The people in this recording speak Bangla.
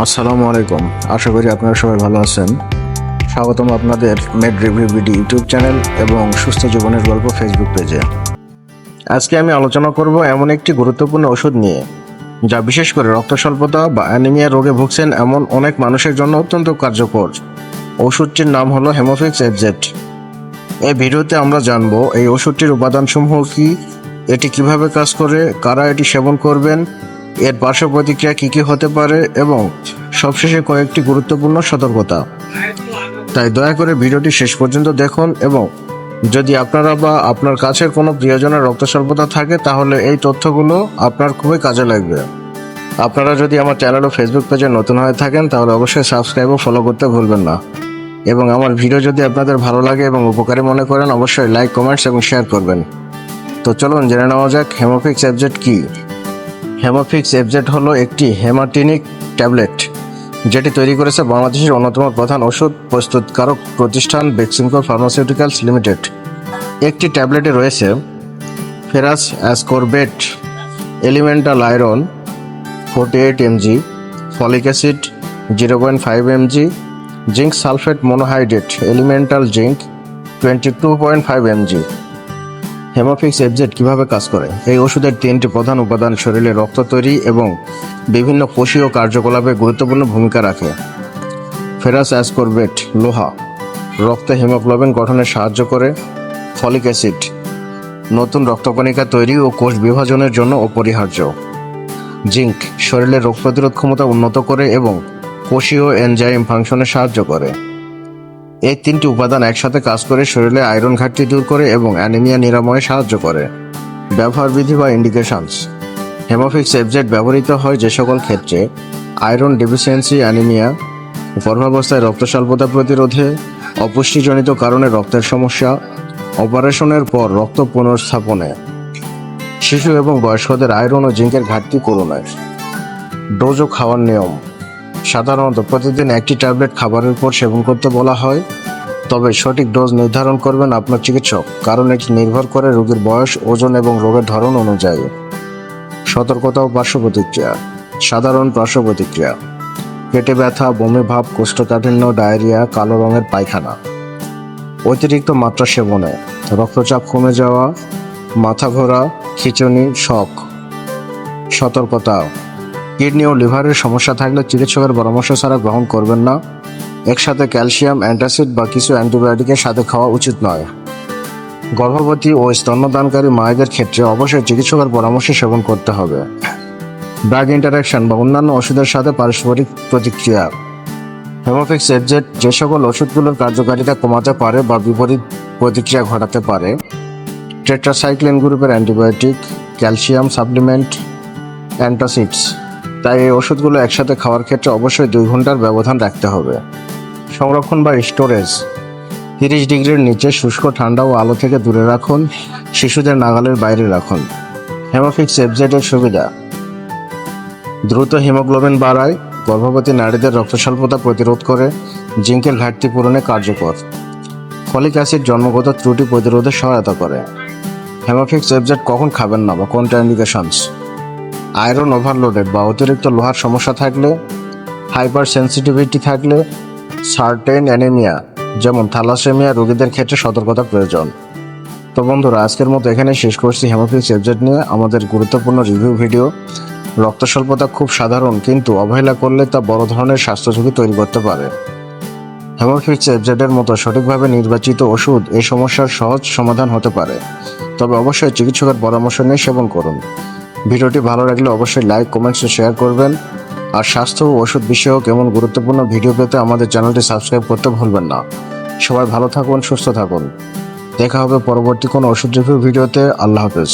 আসসালামু আলাইকুম। আশা করি আপনারা সবাই ভালো আছেন। স্বাগতম আপনাদের med review BD YouTube channel এবং সুস্থ জীবনের গল্প ফেসবুক পেজে। আজকে আমি আলোচনা করব এমন একটি গুরুত্বপূর্ণ ওষুধ নিয়ে, যা বিশেষ করে রক্ত স্বল্পতা বা অ্যানিমিয়া রোগে ভুগছেন এমন অনেক মানুষের জন্য অত্যন্ত কার্যকর। ওষুধটির নাম হলো হেমোফিক্স এফজেড এই ভিডিওতে আমরা জানব এই ওষুধটির উপাদানসমূহ কি, এটি কীভাবে কাজ করে, কারা এটি সেবন করবেন এর পার্শ্ব প্রতিক্রিয়া কী কী হতে পারে এবং সবশেষে কয়েকটি গুরুত্বপূর্ণ সতর্কতা। তাই দয়া করে ভিডিওটি শেষ পর্যন্ত দেখুন এবং যদি আপনারা বা আপনার কাছের কোনো প্রিয়জনের রক্ত স্বল্পতা থাকে, তাহলে এই তথ্যগুলো আপনার খুবই কাজে লাগবে। আপনারা যদি আমার চ্যানেল ও ফেসবুক পেজে নতুন হয়ে থাকেন, তাহলে অবশ্যই সাবস্ক্রাইব ও ফলো করতে ভুলবেন না। এবং আমার ভিডিও যদি আপনাদের ভালো লাগে এবং উপকারী মনে করেন, অবশ্যই লাইক কমেন্টস এবং শেয়ার করবেন। তো চলুন জেনে নেওয়া যাক হেমোফিক্স এফজেড কি? হেমোফিক্স এফজেড হলো একটি হেমাটিনিক ট্যাবলেট যেটি তৈরি করেছে বাংলাদেশের অন্যতম প্রধান ওষুধ প্রস্তুতকারক প্রতিষ্ঠান বেক্সিমকো ফার্মাসিউটিক্যালস লিমিটেড একটি ট্যাবলেটে রয়েছে ferrous ascorbate elemental iron forty eight mg, folic acid, zero point five mg, zinc sulphate monohydrate, elemental zinc, twenty two point five mg. Hemofix FZ কীভাবে কাজ করে? এই ওষুধের তিনটি প্রধান উপাদান শরীরে রক্ত তৈরি এবং বিভিন্ন কোষীয় কার্যকলাপে গুরুত্বপূর্ণ ভূমিকা রাখে। ফেরাস অ্যাসকোরবেট, লোহা, রক্তে হিমোগ্লোবিন গঠনে সাহায্য করে, ফলিক অ্যাসিড, নতুন রক্তকণিকা তৈরি ও কোষ বিভাজনের জন্য অপরিহার্য। জিঙ্ক শরীরের রোগ প্রতিরোধ ক্ষমতা উন্নত করে এবং কোষীয় এনজাইম ফাংশনে সাহায্য করে। এই তিনটি উপাদান একসাথে কাজ করে শরীরে আয়রন ঘাটতি দূর করে এবং অ্যানিমিয়া নিরাময়ে সাহায্য করে। ব্যবহার বিধি বা ইন্ডিকেশনস হেমোফিক্স এফজেড ব্যবহৃত হয় যে সকল ক্ষেত্রে আয়রন ডেফিসিয়েন্সি অ্যানিমিয়া গর্ভাবস্থায় রক্ত স্বল্পতা প্রতিরোধে, অপুষ্টিজনিত কারণে রক্তের সমস্যা, অপারেশনের পর রক্ত পুনর্স্থাপনে, শিশু এবং বয়স্কদের আয়রন ও জিঙ্কের ঘাটতি করুণায় ডোজ ও খাওয়ার নিয়ম। সাধারণত প্রতিদিন একটি ট্যাবলেট খাবারের পর সেবন করতে বলা হয়। তবে সঠিক ডোজ নির্ধারণ করবেন আপনার চিকিৎসক, কারণ এটি নির্ভর করে রোগীর বয়স, ওজন এবং রোগের ধরন অনুযায়ী। সতর্কতা ও পার্শ্ব প্রতিক্রিয়া সাধারণ পার্শ্ব প্রতিক্রিয়া পেটে ব্যথা, বমি ভাব, কোষ্ঠকাঠিন্য, ডায়রিয়া, কালো রঙের পায়খানা, অতিরিক্ত মাত্রা সেবনে, রক্তচাপ কমে যাওয়া, মাথা ঘোরা, খিচুনি শখ সতর্কতা কিডনি ও লিভারের সমস্যা থাকলে চিকিৎসকের পরামর্শ ছাড়া গ্রহণ করবেন না। একসাথে ক্যালসিয়াম, অ্যান্টাসিড বা কিছু অ্যান্টিবায়োটিকের সাথে খাওয়া উচিত নয়। গর্ভবতী ও স্তন্যদানকারী মায়েদের ক্ষেত্রে অবশ্যই চিকিৎসকের পরামর্শ সেবন করতে হবে। ড্রাগ ইন্টারাকশন বা অন্যান্য ওষুধের সাথে পারস্পরিক প্রতিক্রিয়া। হেমোফিক্স এফজেড যে সকল ওষুধগুলোর কার্যকারিতা কমাতে পারে বা বিপরীত প্রতিক্রিয়া ঘটাতে পারে। টেট্রাসাইক্লিন গ্রুপের অ্যান্টিবায়োটিক, ক্যালসিয়াম সাপ্লিমেন্ট, অ্যান্টাসিডস। তাই এই ওষুধগুলো একসাথে খাওয়ার ক্ষেত্রে অবশ্যই দুই ঘণ্টার ব্যবধান রাখতে হবে। সংরক্ষণ বা স্টোরেজ। তিরিশ ডিগ্রির নিচে শুষ্ক, ঠান্ডা ও আলো থেকে দূরে রাখুন। শিশুদের নাগালের বাইরে রাখুন। হেমোফিক্স এফজেডের সুবিধা। দ্রুত হিমোগ্লোবিন বাড়ায়, গর্ভবতী নারীদের রক্ত স্বল্পতা প্রতিরোধ করে, জিঙ্কের ঘাটতি পূরণে কার্যকর। ফলিক অ্যাসিড জন্মগত ত্রুটি প্রতিরোধে সহায়তা করে। হেমোফিক্স এফজেড কখন খাবেন না বা কোনটা ইন্ডিকেশনস আয়রন ওভারলোডেড বা অতিরিক্ত লোহার সমস্যা থাকলে হাইপার সেন্সিটিভিটি থাকলে সার্টেন অ্যানিমিয়া যেমন থালাসেমিয়া রোগীদের ক্ষেত্রে সতর্কতা প্রয়োজন। তো বন্ধুরা, আজকের মতো এখানে শেষ করছি হেমোফিক্স এফজেড নিয়ে। আমাদের গুরুত্বপূর্ণ রিভিউ ভিডিও রক্ত স্বল্পতা খুব সাধারণ কিন্তু অবহেলা করলে তা বড় ধরনের স্বাস্থ্য ঝুঁকি তৈরি করতে পারে। হেমোফিক্স এফজেডের মতো সঠিকভাবে নির্বাচিত ওষুধ এই সমস্যার সহজ সমাধান হতে পারে। তবে অবশ্যই চিকিৎসকের পরামর্শ নিয়ে সেবন করুন। ভিডিওটি ভালো লাগলে অবশ্যই লাইক, কমেন্টস, ও শেয়ার করবেন। আর স্বাস্থ্য ও ওষুধ বিষয়ক এমন গুরুত্বপূর্ণ ভিডিও পেতে আমাদের চ্যানেলটি সাবস্ক্রাইব করতে ভুলবেন না। সবাই ভালো থাকুন, সুস্থ থাকুন। দেখা হবে পরবর্তী কোনো ওষুধ রিভিউ ভিডিওতে। আল্লাহ হাফেজ।